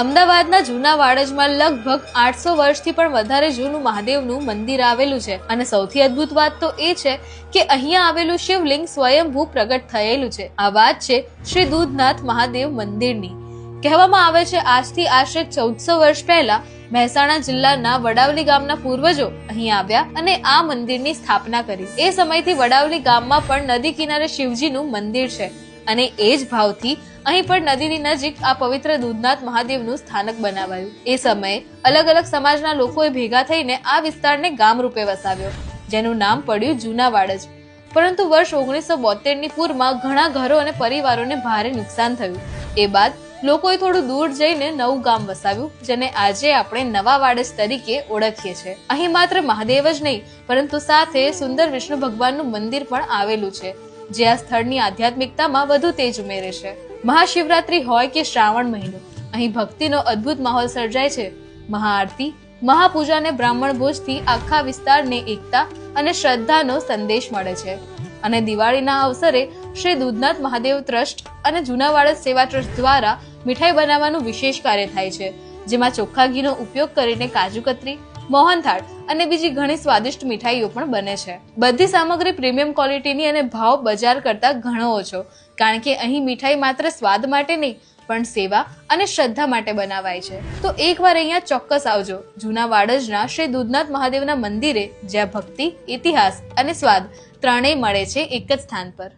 અમદાવાદના જૂના વાડજમાં લગભગ આઠસો વર્ષથી પણ વધારે જૂનું મહાદેવનું મંદિર આવેલું છે. અને સૌથી અદ્ભુત વાત તો એ છે કે અહીંયા આવેલું શિવલિંગ સ્વયંભૂ પ્રગટ થયેલું છે. આ વાત છે શ્રી દૂધનાથ મહાદેવ મંદિરની. કહેવામાં આવે છે આજથી આશરે ચૌદસો વર્ષ પહેલા મહેસાણા જિલ્લાના વડાવલી ગામના પૂર્વજો અહીં આવ્યા અને આ મંદિરની સ્થાપના કરી. એ સમયથી વડાવલી ગામમાં પણ નદી કિનારે શિવજીનું મંદિર છે. અને એ જ ભાવથી અહીં પણ નદીની નજીક આ પવિત્ર દૂધનાથ મહાદેવનું સ્થાનક બનાવાયું. એ સમયે અલગ અલગ સમાજના લોકોએ ભેગા થઈને આ વિસ્તારને ગામ રૂપે વસાવ્યો, જેનું નામ પડ્યું જૂના વાડજ પરંતુ વર્ષ ઓગણીસો બોતેરની પૂરમાં ઘણા ઘરો અને પરિવારોને ભારે નુકસાન થયું. એ બાદ લોકોએ થોડું દૂર જઈને નવું ગામ વસાવ્યું, જેને આજે આપણે નવા વાડજ તરીકે ઓળખીએ છીએ. અહીં માત્ર મહાદેવ જ નહીં, પરંતુ સાથે સુંદર વિષ્ણુ ભગવાનનું મંદિર પણ આવેલું છે. જે આ સ્થળની આધ્યાત્મિકતામાં વધુ તેજ ઉમેરે છે મહાશિવરાત્રી હોય કે શ્રાવણ મહિનો, અહીં ભક્તિનો અદ્ભુત માહોલ સર્જાય છે. મહાઆરતી મહાપૂજા અને બ્રાહ્મણ ભોજથી આખા વિસ્તારને એકતા અને શ્રદ્ધાનો સંદેશ મળે છે. અને દિવાળીના અવસરે શ્રી દૂધનાથ મહાદેવ ટ્રસ્ટ અને જૂનાવાડા સેવા ટ્રસ્ટ દ્વારા મીઠાઈ બનાવવાનું વિશેષ કાર્ય થાય છે, જેમાં ચોખ્ખા ઘીનો ઉપયોગ કરીને કાજુ કતરી મોહનથાળ અને બીજી ઘણી સ્વાદિષ્ટ મીઠાઈઓ પણ બને છે. બધી સામગ્રી પ્રીમિયમ ક્વોલિટીની અને ભાવ બજાર કરતાં ઘણો ઓછો, કારણ કે અહીં મીઠાઈ માત્ર સ્વાદ માટે નહીં, પણ સેવા અને શ્રદ્ધા માટે બનાવાય છે. તો એકવાર અહીંયા ચોક્કસ આવજો. જૂના વાડજના શ્રી દૂધનાથ મહાદેવના મંદિરે જ્યાં ભક્તિ, ઇતિહાસ અને સ્વાદ ત્રણેય મળે છે એક જ સ્થાન પર.